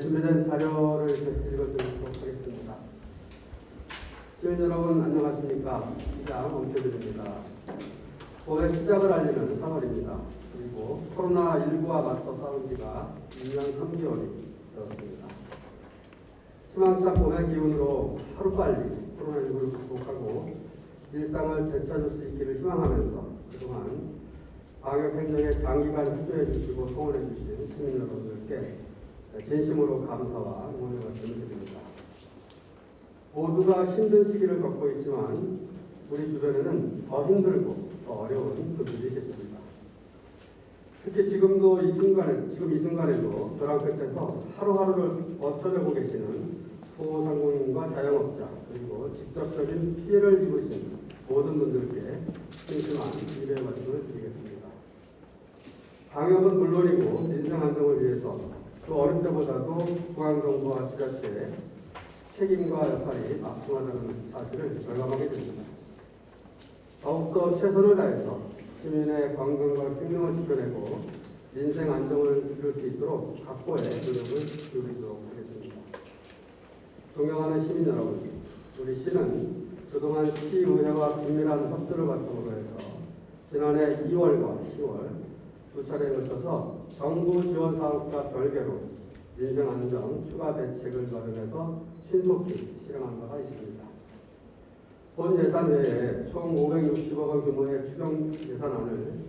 준비된 자료를 읽어드리도록 하겠습니다. 시민 여러분 안녕하십니까? 기자 엄태균입니다. 올해 시작을 알리는 3월입니다. 그리고 코로나19와 맞서 싸운 지가 2년 3개월이 되었습니다. 희망찬 봄의 기운으로 하루빨리 코로나19를 극복하고 일상을 되찾을 수 있기를 희망하면서 그동안 방역 행정에 장기간 협조해 주시고 성원해 주신 시민 여러분들께 진심으로 감사와 응원의 말씀을 드립니다. 모두가 힘든 시기를 겪고 있지만 우리 주변에는 더 힘들고 더 어려운 분들이 계십니다. 특히 지금도 이 순간에 지금 이 순간에도 벼랑 끝에서 하루하루를 버텨내고 계시는 소상공인과 자영업자 그리고 직접적인 피해를 입으신 모든 분들께 진심한 위로의 말씀을 드리겠습니다. 방역은 물론이고 민생 안정을 위해서 그 어느 때보다도 중앙정부와 지자체의 책임과 역할이 막중하다는 사실을 절감하게 됩니다. 더욱더 최선을 다해서 시민의 건강과 생명을 지켜내고 민생 안정을 이룰 수 있도록 각고의 노력을 기울이도록 하겠습니다. 존경하는 시민 여러분, 우리 시는 그동안 시의회와 긴밀한 협조를 바탕으로 해서 지난해 2월과 10월 두 차례에 걸쳐서 정부 지원 사업과 별개로 민생 안정 추가 대책을 마련해서 신속히 실행한 바가 있습니다. 본 예산 외에 총 560억 원 규모의 추경 예산안을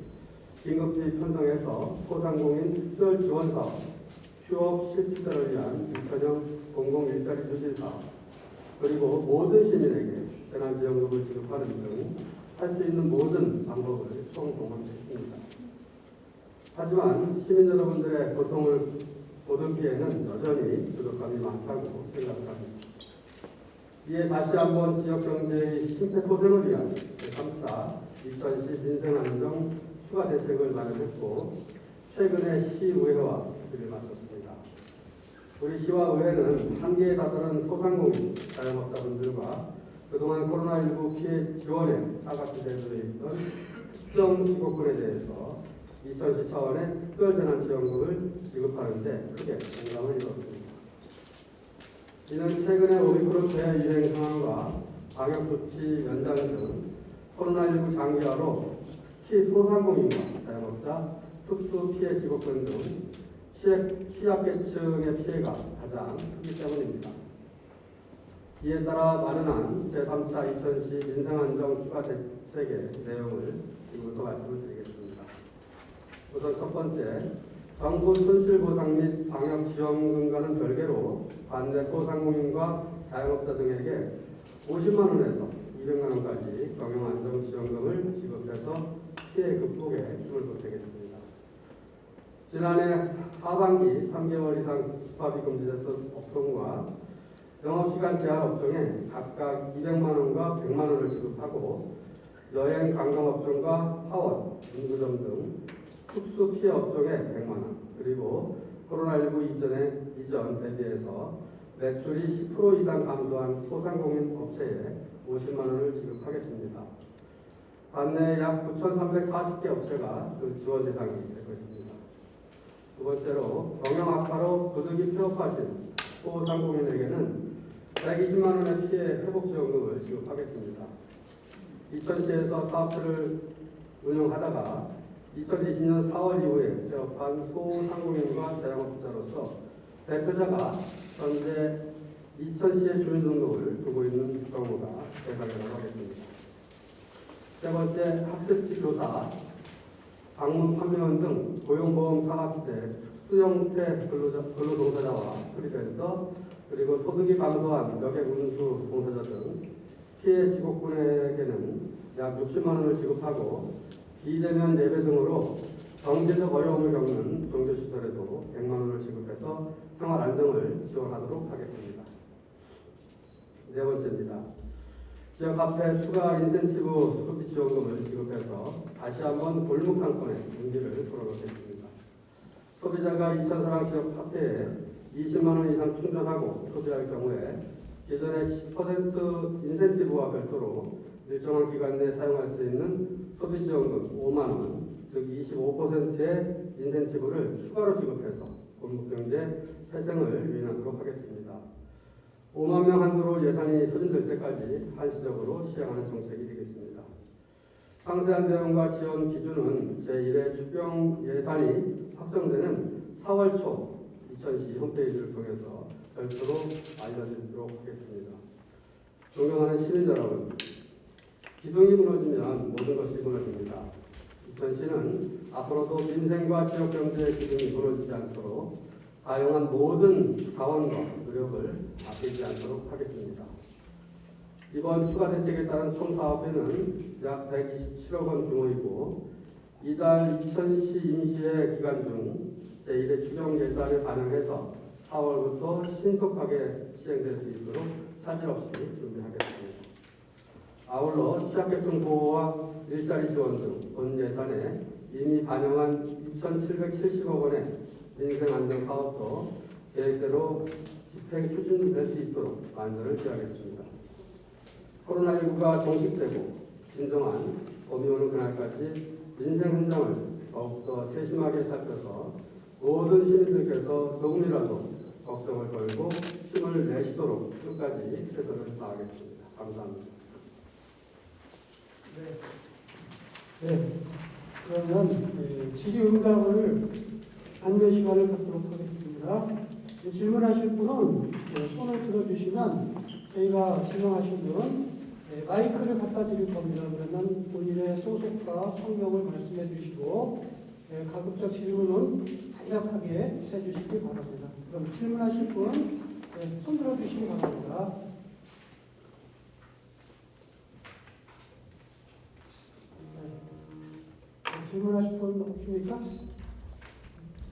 긴급히 편성해서 소상공인 특별 지원 사업, 취업 실직자를 위한 2천형 공공 일자리 유지 사업, 그리고 모든 시민에게 재난지원금을 지급하는 등 할 수 있는 모든 방법을 총동원했습니다. 하지만 시민 여러분들의 고통을 보던 피해는 여전히 부족함이 많다고 생각합니다. 이에 다시 한번 지역 경제의 심폐소생을 위한 제3차 2010 민생안정 추가 대책을 마련했고 최근에 시의회와 협의를 마쳤습니다. 우리 시와 의회는 한계에 다다른 소상공인 자영업자분들과 그동안 코로나19 피해 지원에 사각지대에 있던 특정 지구권에 대해서 2010 차원의 특별재난지원금을 지급하는데 크게 공감을 이뤘습니다. 이는 최근의 오미크론 대유행 상황과 방역 조치 연장 등 코로나19 장기화로 특히 소상공인과 자영업자, 특수 피해 직업군 등 취약, 취약계층의 피해가 가장 크기 때문입니다. 이에 따라 마련한 제3차 2010 민생안정 추가 대책의 내용을 지금부터 말씀을 드리겠습니다. 우선 첫 번째, 정부 손실보상 및 방역지원금과는 별개로 반대 소상공인과 자영업자 등에게 50만 원에서 200만 원까지 경영안정지원금을 지급해서 피해 극복에 힘을 보태겠습니다. 지난해 하반기 3개월 이상 집합이 금지됐던 업종과 영업시간 제한 업종에 각각 200만 원과 100만 원을 지급하고 여행 관광업종과 하원, 문구점 등 특수 피해 업종에 100만 원, 그리고 코로나19 이전에 이전 대비해서 매출이 10% 이상 감소한 소상공인 업체에 50만 원을 지급하겠습니다. 반내 약 9,340개 업체가 그 지원 대상이 될 것입니다. 두 번째로 경영 악화로 부득이 폐업하신 소상공인에게는 120만 원의 피해 회복 지원금을 지급하겠습니다. 이천시에서 사업체를 운영하다가 2020년 4월 이후에 개업한 소상공인과 자영업자로서 대표자가 현재 이천시의 주민등록을 두고 있는 경우가 대상이라고 하겠습니다. 세 번째, 학습지 교사, 방문 판매원 등 고용보험 사각지대 특수형태 근로종사자와 프리랜서 그리고 소득이 감소한 여객 운수 종사자 등 피해 직업군에게는 약 60만 원을 지급하고 비대면 예배 등으로 경제적 어려움을 겪는 종교시설에도 100만 원을 지급해서 생활 안정을 지원하도록 하겠습니다. 네 번째입니다. 지역 카페 추가 인센티브 소비 지원금을 지급해서 다시 한번 골목 상권의 경기를 풀어놓겠습니다. 소비자가 2,000사랑 지역 카페에 20만 원 이상 충전하고 소비할 경우에 기존의 10% 인센티브와 별도로 일정한 기간 내에 사용할 수 있는 소비 지원금 5만 원, 즉 25%의 인센티브를 추가로 지급해서 골목경제 회생을 유인하도록 하겠습니다. 5만 명 한도로 예산이 소진될 때까지 한시적으로 시행하는 정책이 되겠습니다. 상세한 내용과 지원 기준은 제1회 추경 예산이 확정되는 4월 초 2010 홈페이지를 통해서 별도로 알려드리도록 하겠습니다. 존경하는 시민 여러분, 기둥이 무너지면 모든 것이 무너집니다. 이천시는 앞으로도 민생과 지역경제의 기둥이 무너지지 않도록 다양한 모든 자원과 노력을 아끼지 않도록 하겠습니다. 이번 추가 대책에 따른 총 사업비는 약 127억 원 규모이고 이달 2000시 임시회 기간 중 제1회 추경 예산을 반영해서 4월부터 신속하게 시행될 수 있도록 차질 없이 준비하겠습니다. 아울러 취약계층 보호와 일자리 지원 등 본 예산에 이미 반영한 2,770억 원의 민생 안정 사업도 계획대로 집행 추진될 수 있도록 만전을 기하겠습니다. 코로나19가 종식되고 진정한 봄이 오는 그날까지 민생 현장을 더욱더 세심하게 살펴서 모든 시민들께서 조금이라도 걱정을 덜고 힘을 내시도록 끝까지 최선을 다하겠습니다. 감사합니다. 네. 그러면 예, 질의응답을 안내 시간을 갖도록 하겠습니다. 예, 질문하실 분은 예, 손을 들어주시면 저희가 지명하신 분은 예, 마이크를 갖다 드릴 겁니다. 그러면 본인의 소속과 성명을 말씀해 주시고 예, 가급적 질문은 간략하게 해주시기 바랍니다. 그럼 질문하실 분은 예, 손 들어주시기 바랍니다. 네. 질문하실 분 없습니까?